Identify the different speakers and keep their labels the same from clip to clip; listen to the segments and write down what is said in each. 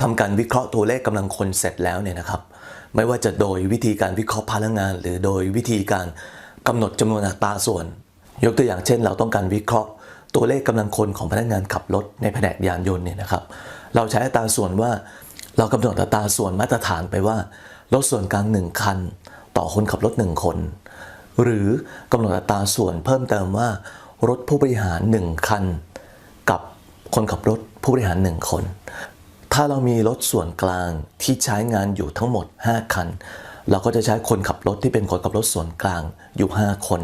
Speaker 1: ทำการวิเคราะห์ตัวเลขกำลังคนเสร็จแล้วเนี่ยนะครับ ไม่ว่าจะโดยวิธีการวิเคราะห์พลังงาน หรือโดยวิธีการกำหนดจำนวนอัตราส่วน ยกตัวอย่างเช่น เราต้องการวิเคราะห์ตัวเลขกำลังคนของพนักงานขับรถในแผนกยานยนต์เนี่ยนะครับ เราใช้อัตราส่วนว่าเรากำหนดอัตราส่วนมาตรฐานไปว่ารถส่วนกลาง 1 คัน ต่อคนขับรถ 1 คน หรือกำหนดอัตราส่วนเพิ่มเติมว่า รถผู้บริหาร 1 คัน กับคนขับรถผู้บริหาร 1 คน ถ้าเรามีรถส่วนกลางที่ใช้งานอยู่ทั้งหมด 5 คัน เราก็จะใช้คนขับรถที่เป็นคนขับรถส่วนกลางอยู่ 5 คน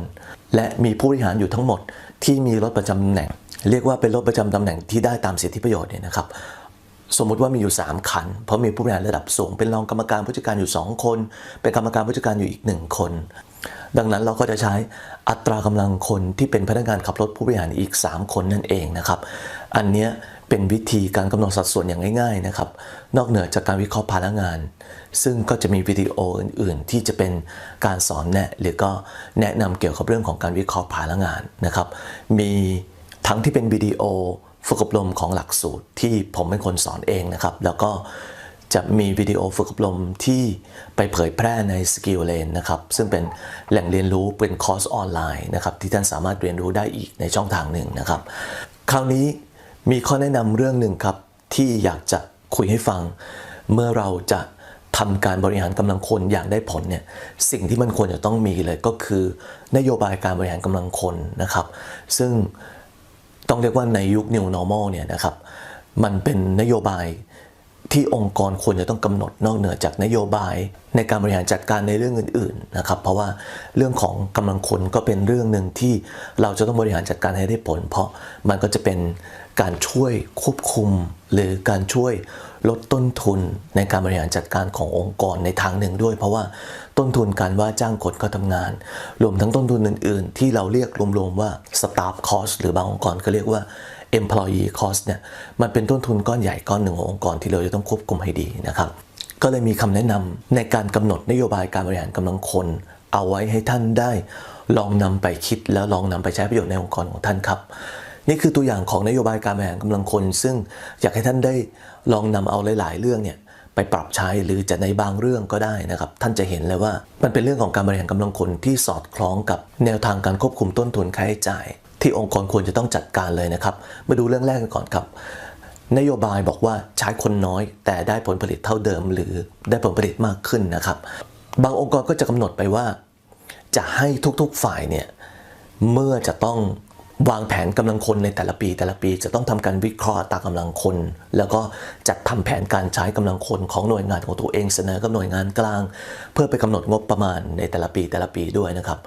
Speaker 1: และมีผู้บริหารอยู่ทั้งหมดที่มีรถประจำตำแหน่ง เรียกว่าเป็นรถประจำตำแหน่งที่ได้ตามสิทธิประโยชน์เนี่ยนะครับสมมุติว่ามีอยู่ 3 คัน เพราะมีผู้บริหารระดับสูง เป็นรองกรรมการผู้จัดการอยู่ 2 คน เป็นกรรมการผู้จัดการอยู่อีก 1 คน ดังนั้นเราก็จะใช้อัตรากำลังคนที่เป็นพนักงานขับรถผู้บริหารอีก 3 คนนั่นเองนะครับ อันเนี้ย เป็นวิธีการกำหนดสัดส่วนอย่างง่าย ๆนะครับ นอกเหนือจากการวิเคราะห์พนักงาน ซึ่งก็จะมีวิดีโออื่นๆ ที่จะเป็นการสอนแนะหรือก็แนะนำเกี่ยวกับเรื่องของการวิเคราะห์พนักงานนะครับ มีทั้งที่เป็นวิดีโอฝึกอบรมของหลักสูตรที่ผมเป็นคนสอนเองนะครับ แล้วก็จะมีวิดีโอฝึกอบรมที่ไปเผยแพร่ใน Skill Lane นะครับ ซึ่งเป็นแหล่งเรียนรู้เป็นคอร์สออนไลน์นะครับ ที่ท่านสามารถเรียนรู้ได้อีกในช่องทางหนึ่งนะครับ คราวนี้ มีข้อแนะนำเรื่องหนึ่งครับ ที่อยากจะคุยให้ฟัง เมื่อเราจะทำการบริหารกำลังคนอย่างได้ผลเนี่ยสิ่งที่มันควรจะต้องมีเลยก็คือ นโยบายการบริหารกำลังคนนะครับ ซึ่งต้องเรียกว่าในยุค New Normal เนี่ยนะครับ มันเป็นนโยบายที่องค์กรควรจะต้องกำหนดนอกเหนือจากนโยบาย ในการบริหารจัดการในเรื่องอื่นๆนะครับ เพราะว่าเรื่องของกำลังคนก็เป็นเรื่องหนึ่งที่เราจะต้องบริหารจัดการให้ได้ผล เพราะมันก็จะเป็น การช่วยควบคุม หรือการช่วยลดต้นทุนในการบริหารจัดการขององค์กรในทางหนึ่งด้วย เพราะว่าต้นทุนการว่าจ้างคนเข้าทำงาน รวมทั้งต้นทุนอื่น ๆ ที่เราเรียกรวม ๆ ว่า staff cost หรือบางองค์กรก็เรียกว่า employee cost เนี่ยมันเป็นต้นทุนก้อนใหญ่ก้อนหนึ่งขององค์กรที่เราจะต้องควบคุมให้ดีนะครับ ก็เลยมีคำแนะนำในการกำหนดนโยบายการบริหารกำลังคน เอาไว้ให้ท่านได้ ลองนำไปคิดแล้วลองนำไปใช้ประโยชน์ในองค์กรของท่านครับ นี่คือตัวอย่างของนโยบายการบริหารกำลังคน ซึ่งอยากให้ท่านได้ลองนำเอาหลาย ๆ เรื่องเนี่ยไปปรับใช้หรือจะในบางเรื่องก็ได้นะครับ ท่านจะเห็นเลยว่ามันเป็นเรื่องของการบริหารกำลังคนที่สอดคล้องกับแนวทางการควบคุมต้นทุนค่าใช้จ่าย ที่องค์กรควรจะต้องจัดการเลยนะครับ มาดูเรื่องแรกกันก่อนครับ นโยบายบอกว่าใช้คนน้อย แต่ได้ผลผลิตเท่าเดิม หรือได้ผลผลิตมากขึ้นนะครับ บางองค์กรก็จะกำหนดไปว่า จะให้ทุกๆฝ่ายเนี่ยเมื่อจะต้อง วางแผนกำลังคนในแต่ละปี แต่ละปีจะต้องทำการวิเคราะห์ตากำลังคน แล้วก็จัดทำแผนการใช้กำลังคนของหน่วยงานของตัวเองเสนอกับหน่วยงานกลาง เพื่อไปกำหนดงบประมาณในแต่ละปีแต่ละปีด้วยนะครับ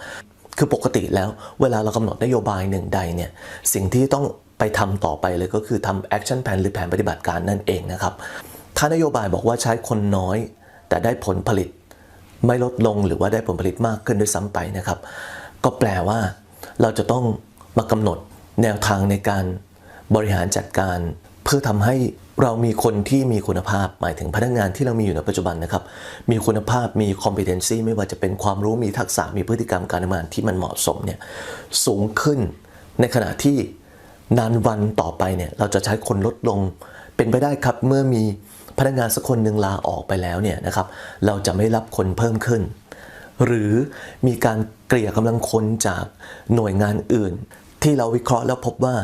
Speaker 1: คือปกติแล้วเวลาเรากำหนดนโยบายหนึ่งใดเนี่ยสิ่งที่ต้องไปทำต่อไปเลยก็คือทำ action plan หรือแผนปฏิบัติการนั่นเองนะครับถ้านโยบายบอกว่าใช้คนน้อย แต่ได้ผลผลิตไม่ลดลงหรือว่าได้ผลผลิตมากขึ้นด้วยซ้ำไปนะครับ ก็แปลว่าเราจะต้อง มากำหนดแนวทางในการบริหารจัดการ เพื่อทำให้เรามีคนที่มีคุณภาพ หมายถึงพนักงานที่เรามีอยู่ในปัจจุบันนะครับ มีคุณภาพมี competency ไม่ว่าจะเป็นความรู้มีทักษะมีพฤติกรรมการทำงานที่มันเหมาะสมเนี่ยสูงขึ้นในขณะที่นานวันต่อไปเนี่ยเราจะใช้คนลดลงเป็นไปได้ครับเมื่อมีพนักงานสักคนหนึ่งลาออกไปแล้วเนี่ยนะครับเราจะไม่รับคนเพิ่มขึ้น หรือมีการเกลี่ยกำลังคนจากหน่วยงานอื่น ที่เราวิเคราะห์แล้วพบว่า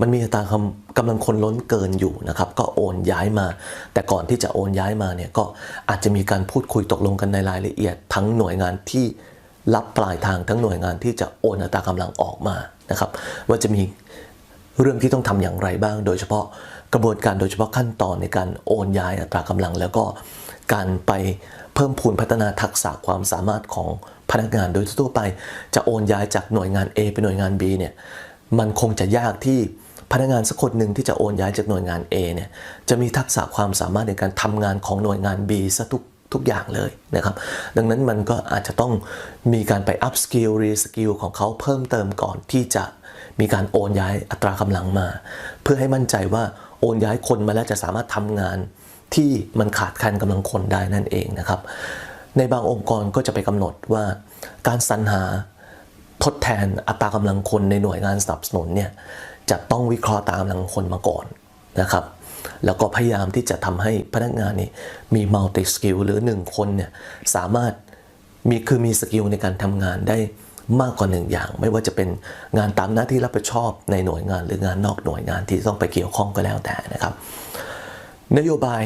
Speaker 1: มันมีอัตรากำลังคนล้นเกินอยู่นะครับก็โอนย้ายมา แต่ก่อนที่จะโอนย้ายมาเนี่ยก็อาจจะมีการพูดคุยตกลงกันในรายละเอียด ทั้งหน่วยงานที่รับปลายทางทั้งหน่วยงานที่จะโอนอัตรากำลังออกมานะครับว่าจะมีเรื่องที่ต้องทำอย่างไรบ้าง โดยเฉพาะกระบวนการโดยเฉพาะขั้นตอนในการโอนย้ายอัตรากำลัง แล้วก็การไปเพิ่มพูนพัฒนาทักษะความสามารถของ พนักงานโดยทั่วไป จะโอนย้ายจากหน่วยงาน A ไปหน่วยงาน B เนี่ยมันคงจะยากที่พนักงานสักคนหนึ่งที่จะโอนย้ายจากหน่วยงาน A เนี่ยจะมีทักษะความสามารถในการทำงานของหน่วยงาน B ซะทุกทุกอย่างเลยนะครับ ดังนั้นมันก็อาจจะต้องมีการไป up skill re skill ของเขาเพิ่มเติมก่อนที่จะมีการโอนย้ายอัตรากำลังมา เพื่อให้มั่นใจว่าโอนย้ายคนมาแล้วจะสามารถทำงานที่มันขาดแคลนกำลังคนได้นั่นเองนะครับ ในบางองค์กรก็จะไปกำหนดว่าการสรรหาทดแทนอัตรากำลังคนในหน่วยงานสนับสนุนเนี่ยจะต้องวิเคราะห์ตามกำลังคนมาก่อนนะครับ แล้วก็พยายามที่จะทำให้พนักงานนี่มีมัลติสกิลหรือหนึ่งคนเนี่ยสามารถมีคือมีสกิลในการทำงานได้มากกว่าหนึ่งอย่าง ไม่ว่าจะเป็นงานตามหน้าที่รับผิดชอบในหน่วยงานหรืองานนอกหน่วยงานที่ต้องไปเกี่ยวข้องก็แล้วแต่นะครับ นโยบาย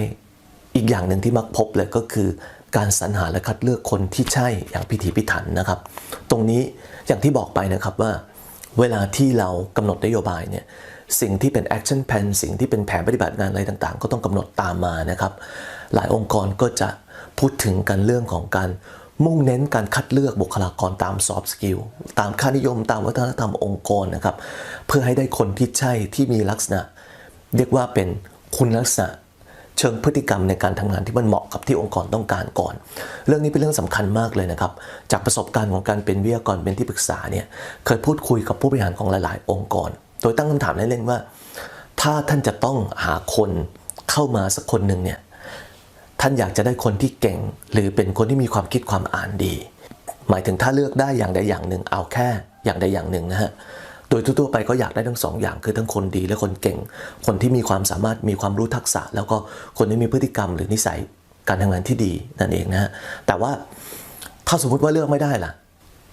Speaker 1: อีกอย่างหนึ่งที่มักพบเลยก็คือ การสรรหาและคัดเลือกคนที่ใช่อย่างพิถีพิถันนะครับ ตรงนี้อย่างที่บอกไปนะครับว่า เวลาที่เรากำหนดนโยบายเนี่ยสิ่งที่เป็น action plan สิ่งที่เป็นแผนปฏิบัติงานอะไรต่างๆ ก็ต้องกำหนดตามมานะครับ หลายองค์กรก็จะพูดถึงกันเรื่องของการมุ่งเน้นการคัดเลือกบุคลากรตาม soft skill ตามค่านิยมตามวัฒนธรรมองค์กรนะครับ เพื่อให้ได้คนที่ใช่ที่มีลักษณะ เรียกว่าเป็นคุณลักษณะ เชิงพฤติกรรมในการทำงานที่มันเหมาะกับที่องค์กรต้องการก่อน เรื่องนี้เป็นเรื่องสำคัญมากเลยนะครับ จากประสบการณ์ของการเป็นวิทยากรเป็นที่ปรึกษาเนี่ยเคยพูดคุยกับผู้บริหารของหลาย ๆ องค์กร โดยตั้งคำถามเล่นๆว่า ถ้าท่านจะต้องหาคนเข้ามาสักคนหนึ่งเนี่ยท่านอยากจะได้คนที่เก่ง หรือเป็นคนที่มีความคิดความอ่านดี หมายถึงถ้าเลือกได้อย่างใดอย่างหนึ่งเอาแค่อย่างใดอย่างหนึ่งนะฮะ โดยทั่วๆไปก็อยากได้ทั้งสองอย่างคือทั้งคนดีและคนเก่ง คนที่มีความสามารถมีความรู้ทักษะ แล้วก็คนที่มีพฤติกรรมหรือนิสัยการทำงานที่ดีนั่นเองนะฮะแต่ว่าถ้าสมมุติว่าเลือกไม่ได้ล่ะ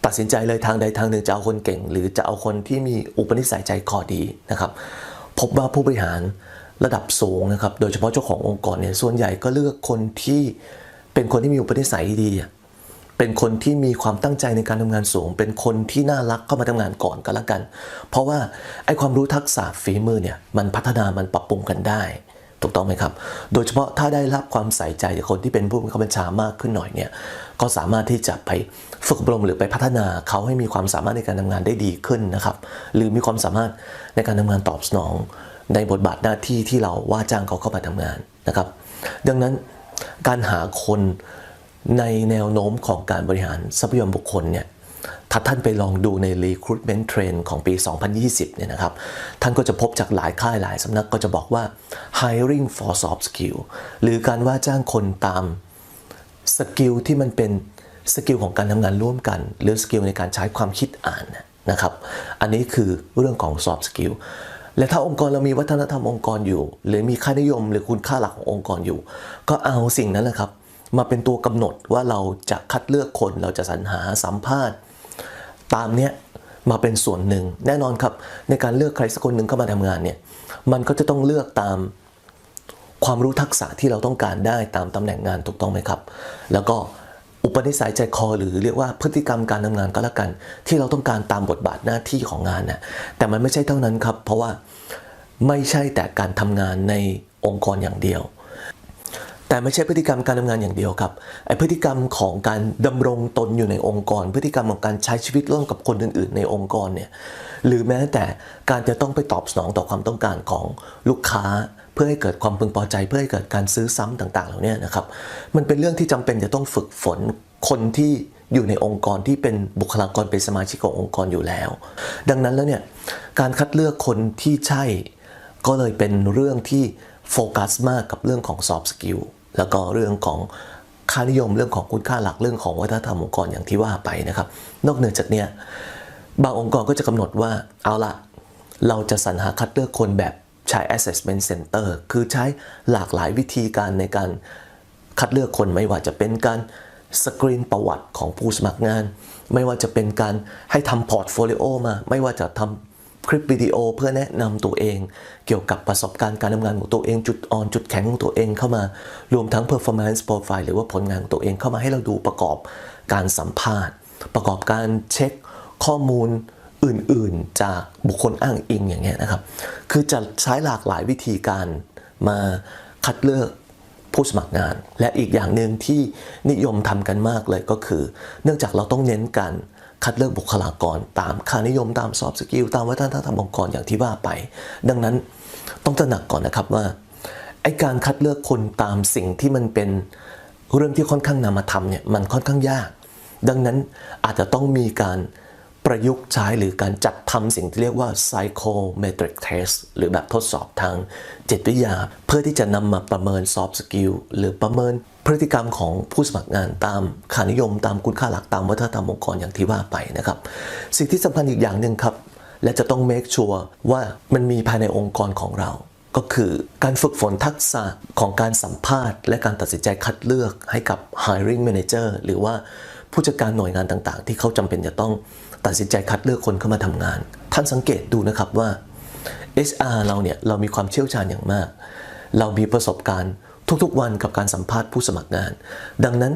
Speaker 1: ตัดสินใจเลยทางใดทางหนึ่งจะเอาคนเก่ง หรือจะเอาคนที่มีอุปนิสัยใจคอดีนะครับพบว่าผู้บริหารระดับสูงนะครับ โดยเฉพาะเจ้าขององค์กรเนี่ยส่วนใหญ่ก็เลือกคนที่เป็นคนที่มีอุปนิสัยดีอะ เป็นคนที่มีความตั้งใจในการทำงานสูง เป็นคนที่น่ารักเข้ามาทำงานก่อนก็แล้วกัน เพราะว่าไอ้ความรู้ทักษะฝีมือเนี่ยมันพัฒนามันปรับปรุงกันได้ ถูกต้องไหมครับ โดยเฉพาะถ้าได้รับความใส่ใจจากคนที่เป็นผู้บังคับบัญชามากขึ้นหน่อยเนี่ยก็สามารถที่จะไปฝึกอบรมหรือไปพัฒนาเขาให้มีความสามารถในการทำงานได้ดีขึ้นนะครับ หรือมีความสามารถในการทำงานตอบสนอง ในบทบาทหน้าที่ที่เราว่าจ้างเขาเข้ามาทำงานนะครับ ดังนั้นการหาคน ในแนวโน้มของการบริหารทรัพยากรบุคคลเนี่ยถ้าท่านไปลองดูใน recruitment trend ของปี 2020 เนี่ยนะครับ ท่านก็จะพบจากหลายค่ายหลายสำนักก็จะบอกว่า hiring for soft skill หรือการว่าจ้างคนตามสกิลที่มันเป็นสกิลของการทำงานร่วมกัน หรือสกิลในการใช้ความคิดอ่านนะครับ อันนี้คือเรื่องของ soft skill และถ้าองค์กรเรามีวัฒนธรรมองค์กรอยู่ หรือมีค่านิยมหรือคุณค่าหลักขององค์กรอยู่ ก็เอาสิ่งนั้นแหละครับ มาเป็นตัวกำหนดว่าเราจะคัดเลือกคนเราจะสรรหาสัมภาษณ์ ตามเนี้ยมาเป็นส่วนหนึ่ง แน่นอนครับ ในการเลือกใครสักคนหนึ่งเข้ามาทำงานเนี่ยมันก็จะต้องเลือกตามความรู้ทักษะที่เราต้องการได้ตามตำแหน่งงานถูกต้องไหมครับ แล้วก็อุปนิสัยใจคอหรือเรียกว่าพฤติกรรมการทำงานก็แล้วกัน ที่เราต้องการตามบทบาทหน้าที่ของงานนะแต่มันไม่ใช่เท่านั้นครับ เพราะว่าไม่ใช่แต่การทำงานในองค์กรอย่างเดียว แต่ไม่ใช่พฤติกรรมการทำงานอย่างเดียวครับไอพฤติกรรมของการดำรงตนอยู่ในองค์กร พฤติกรรมของการใช้ชีวิตร่วมกับคนอื่น ๆ ในองค์กรเนี่ยหรือแม้แต่การจะต้องไปตอบสนองต่อความต้องการของลูกค้า เพื่อให้เกิดความพึงพอใจ เพื่อให้เกิดการซื้อซ้ำต่าง ๆ เหล่านี้นะครับมันเป็นเรื่องที่จำเป็นจะต้องฝึกฝนคนที่อยู่ในองค์กรที่เป็นบุคลากรเป็นสมาชิกขององค์กรอยู่แล้ว ดังนั้นแล้วเนี่ยการคัดเลือกคนที่ใช่ก็เลยเป็นเรื่องที่โฟกัสมากกับเรื่องของ soft skill แล้วก็เรื่องของค่านิยมเรื่องของคุณค่าหลักเรื่องของวัฒนธรรมองค์กรอย่างที่ว่าไปนะครับ นอกเหนือจากเนี้ยบางองค์กรก็จะกำหนดว่าเอาละเราจะสรรหาคัดเลือกคนแบบใช้ assessment center คือใช้หลากหลายวิธีการในการคัดเลือกคนไม่ว่าจะเป็นการสกรีนประวัติของผู้สมัครงาน ไม่ว่าจะเป็นการให้ทำพอร์ตโฟลิโอมา ไม่ว่าจะทำ คลิปวิดีโอเพื่อแนะนำตัวเอง เกี่ยวกับประสบการณ์การทำงานของตัวเองจุดอ่อนจุดแข็งของตัวเองเข้ามารวมทั้ง performance profile หรือว่าผลงานของตัวเองเข้ามาให้เราดูประกอบการสัมภาษณ์ ประกอบการเช็คข้อมูลอื่นๆ จากบุคคลอ้างอิงอย่างเงี้ยนะครับ คือจะใช้หลากหลายวิธีการมาคัดเลือกผู้สมัครงาน และอีกอย่างหนึ่งที่นิยมทำกันมากเลยก็คือ เนื่องจากเราต้องเน้นการ คัดเลือกบุคลากรตามค่านิยมตามสอบสกิลตามวัฒนธรรมองค์กรอย่างที่ว่าไป ดังนั้นต้องตระหนักก่อนนะครับว่าไอการคัดเลือกคนตามสิ่งที่มันเป็นเรื่องที่ค่อนข้างนามธรรมเนี่ยมันค่อนข้างยาก ดังนั้นอาจจะต้องมีการ ประยุกต์ใช้หรือการจัดทำสิ่งที่เรียกว่า psychometric test หรือแบบทดสอบทางจิตวิทยา เพื่อที่จะนำมาประเมิน soft skill หรือประเมินพฤติกรรมของผู้สมัครงานตามค่านิยมตามคุณค่าหลักตามวัฒนธรรมองค์กรอย่างที่ว่าไปนะครับ สิ่งที่สำคัญอีกอย่างหนึ่งครับ และจะต้อง make sure ว่ามันมีภายในองค์กรของเรา ก็คือการฝึกฝนทักษะของการสัมภาษณ์ และการตัดสินใจคัดเลือกให้กับ hiring manager หรือว่าผู้จัดการหน่วยงานต่างๆ ที่เขาจำเป็นจะต้อง ตัดสินใจคัดเลือกคนเข้ามาทำงาน ท่านสังเกตดูนะครับว่า HR เราเนี่ยเรามีความเชี่ยวชาญอย่างมาก เรามีประสบการณ์ทุกๆวันกับการสัมภาษณ์ผู้สมัครงาน ดังนั้น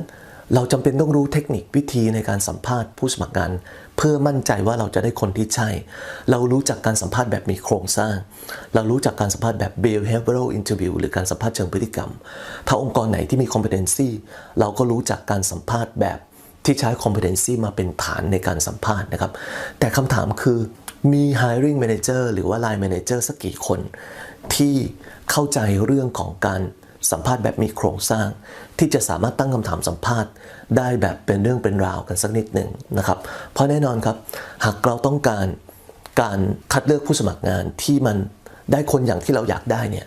Speaker 1: เราจำเป็นต้องรู้เทคนิควิธีในการสัมภาษณ์ผู้สมัครงาน เพื่อมั่นใจว่าเราจะได้คนที่ใช่ เรารู้จักการสัมภาษณ์แบบมีโครงสร้าง เรารู้จักการสัมภาษณ์แบบ behavioral interview หรือการสัมภาษณ์เชิงพฤติกรรม ถ้าองค์กรไหนที่มี competency เราก็รู้จักการสัมภาษณ์แบบ ที่ใช้ competency มาเป็นฐานในการสัมภาษณ์นะครับ แต่คำถามคือมี hiring manager หรือว่า line manager สักกี่คน ที่เข้าใจเรื่องของการสัมภาษณ์แบบมีโครงสร้าง ที่จะสามารถตั้งคำถามสัมภาษณ์ ได้แบบเป็นเรื่องเป็นราวกันสักนิดหนึ่งนะครับ เพราะแน่นอนครับ หากเราต้องการการคัดเลือกผู้สมัครงานที่มัน ได้คนอย่างที่เราอยากได้เนี่ย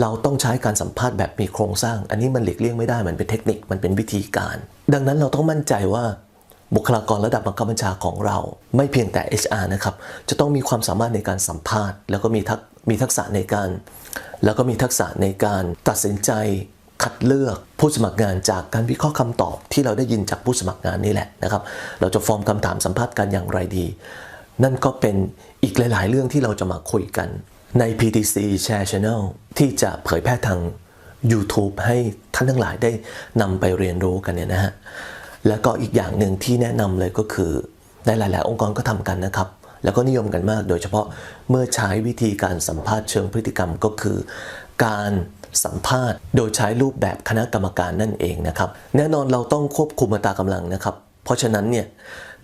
Speaker 1: เราต้องใช้การสัมภาษณ์แบบมีโครงสร้าง อันนี้มันหลีกเลี่ยงไม่ได้มันเป็นเทคนิคมันเป็นวิธีการ ดังนั้นเราต้องมั่นใจว่าบุคลากรระดับบังคับบัญชาของเรา ไม่เพียงแต่ HR นะครับจะต้องมีความสามารถในการสัมภาษณ์ แล้วก็มีทักมีทักษะในการ แล้วก็มีทักษะในการตัดสินใจคัดเลือกผู้สมัครงานจากการวิเคราะห์คำตอบที่เราได้ยินจากผู้สมัครงานนี่แหละนะครับ เราจะฟอร์มคำถามสัมภาษณ์กันอย่างไรดี นั่นก็เป็นอีกหลาย ๆ เรื่องที่เราจะมาคุยกัน ใน PTC Share Channel ที่จะเผยแพร่ทาง YouTube ให้ท่านทั้งหลายได้นำไปเรียนรู้กันเนี่ยนะฮะ แล้วก็อีกอย่างหนึ่งที่แนะนำเลยก็คือในหลาย ๆ องค์กรก็ทำกันนะครับ แล้วก็นิยมกันมาก โดยเฉพาะเมื่อใช้วิธีการสัมภาษณ์เชิงพฤติกรรมก็คือ การสัมภาษณ์ โดยใช้รูปแบบคณะกรรมการนั่นเองนะครับ แน่นอนเราต้องควบคุมอัตรากำลังนะครับ เพราะฉะนั้นเนี่ย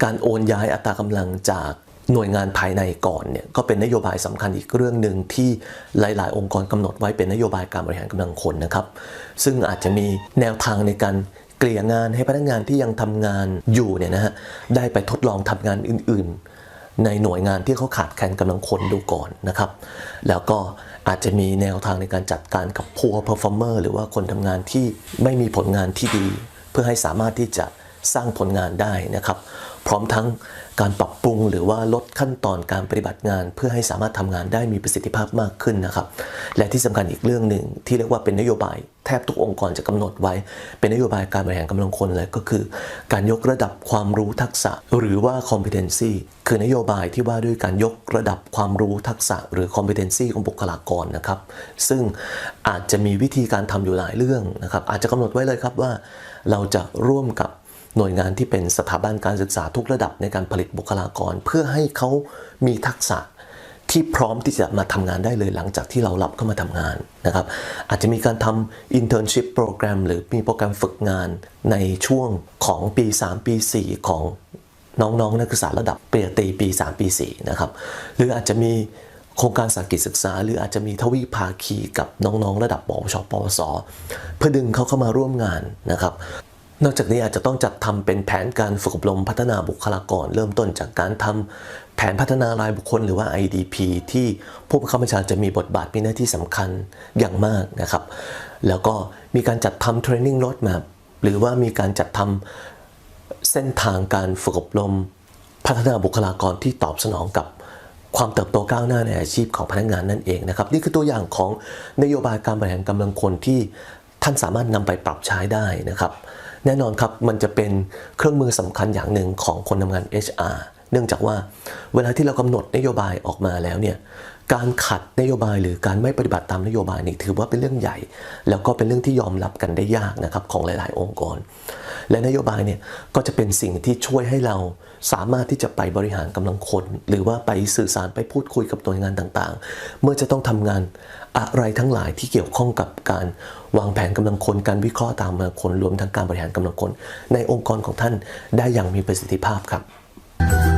Speaker 1: การโอนย้ายอัตรากำลังจาก หน่วยงานภายในก่อนเนี่ยก็เป็นนโยบายสำคัญอีกเรื่องหนึ่งที่หลาย ๆ องค์กรกำหนดไว้เป็นนโยบายการบริหารกำลังคนนะครับ ซึ่งอาจจะมีแนวทางในการเกลี่ยงานให้พนักงานที่ยังทำงานอยู่เนี่ยนะฮะได้ไปทดลองทำงานอื่น ๆ ในหน่วยงานที่เขาขาดแคลนกำลังคนดูก่อนนะครับ แล้วก็อาจจะมีแนวทางในการจัดการกับ poor performer หรือว่าคนทำงานที่ไม่มีผลงานที่ดี เพื่อให้สามารถที่จะสร้างผลงานได้นะครับ พร้อมทั้งการปรับปรุงหรือว่าลดขั้นตอนการปฏิบัติงาน เพื่อให้สามารถทำงานได้มีประสิทธิภาพมากขึ้นนะครับ และที่สำคัญอีกเรื่องหนึ่งที่เรียกว่าเป็นนโยบายแทบทุกองค์กรจะกำหนดไว้ เป็นนโยบายการบริหารกำลังคนเลยก็คือ การยกระดับความรู้ทักษะหรือว่า competency คือนโยบายที่ว่าด้วยการยกระดับความรู้ทักษะ หรือ competency ของบุคลากรนะครับ ซึ่งอาจจะมีวิธีการทำอยู่หลายเรื่องนะครับ อาจจะกำหนดไว้เลยครับว่า เราจะร่วมกับ หน่วยงานที่เป็นสถาบันการศึกษาทุกระดับในการผลิตบุคลากร เพื่อให้เขามีทักษะที่พร้อมที่จะมาทำงานได้เลยหลังจากที่เรารับเข้ามาทำงานนะครับ อาจจะมีการทำ internship โปรแกรม หรือมีโปรแกรมฝึกงานในช่วงของปี 3 ปี 4 ของน้องๆนักศึกษาระดับปริญญาตรีปี 3 ปี 4 นะครับ หรืออาจจะมีโครงการสากิจศึกษา หรืออาจจะมีทวีภาคีกับน้องๆ ระดับปวชปวส เพื่อดึงเขาเข้ามาร่วมงานนะครับ นอกจากนี้อาจจะต้องจัดทำเป็นแผนการฝึกอบรมพัฒนาบุคลากร เริ่มต้นจากการทำแผนพัฒนารายบุคคลหรือว่า IDP ที่ผู้บังคับบัญชาจะมีบทบาทมีหน้าที่สำคัญอย่างมากนะครับ แล้วก็มีการจัดทำ training roadmap หรือว่ามีการจัดทำเส้นทางการฝึกอบรม พัฒนาบุคลากรที่ตอบสนองกับความเติบโตก้าวหน้าในอาชีพของพนักงานนั่นเองนะครับ นี่คือตัวอย่างของนโยบายการบริหารกำลังคนที่ ท่านสามารถนำไปปรับใช้ได้นะครับ แน่นอนครับมันจะเป็นเครื่องมือสำคัญอย่างหนึ่งของคนทำงาน HR เนื่องจากว่าเวลาที่เรากำหนดนโยบายออกมาแล้วเนี่ยการขัดนโยบายหรือการไม่ปฏิบัติตามนโยบายนี่ถือว่าเป็นเรื่องใหญ่ แล้วก็เป็นเรื่องที่ยอมรับกันได้ยากนะครับของหลาย ๆ องค์กร และนโยบายเนี่ยก็จะเป็นสิ่งที่ช่วยให้เราสามารถที่จะไปบริหารกำลังคน หรือว่าไปสื่อสารไปพูดคุยกับหน่วยงานต่างๆ เมื่อจะต้องทำงานอะไรทั้งหลายที่เกี่ยวข้องกับการวางแผนกำลังคนการวิเคราะห์ตามมาคนรวมทั้งการบริหารกำลังคน ในองค์กรของท่านได้อย่างมีประสิทธิภาพครับ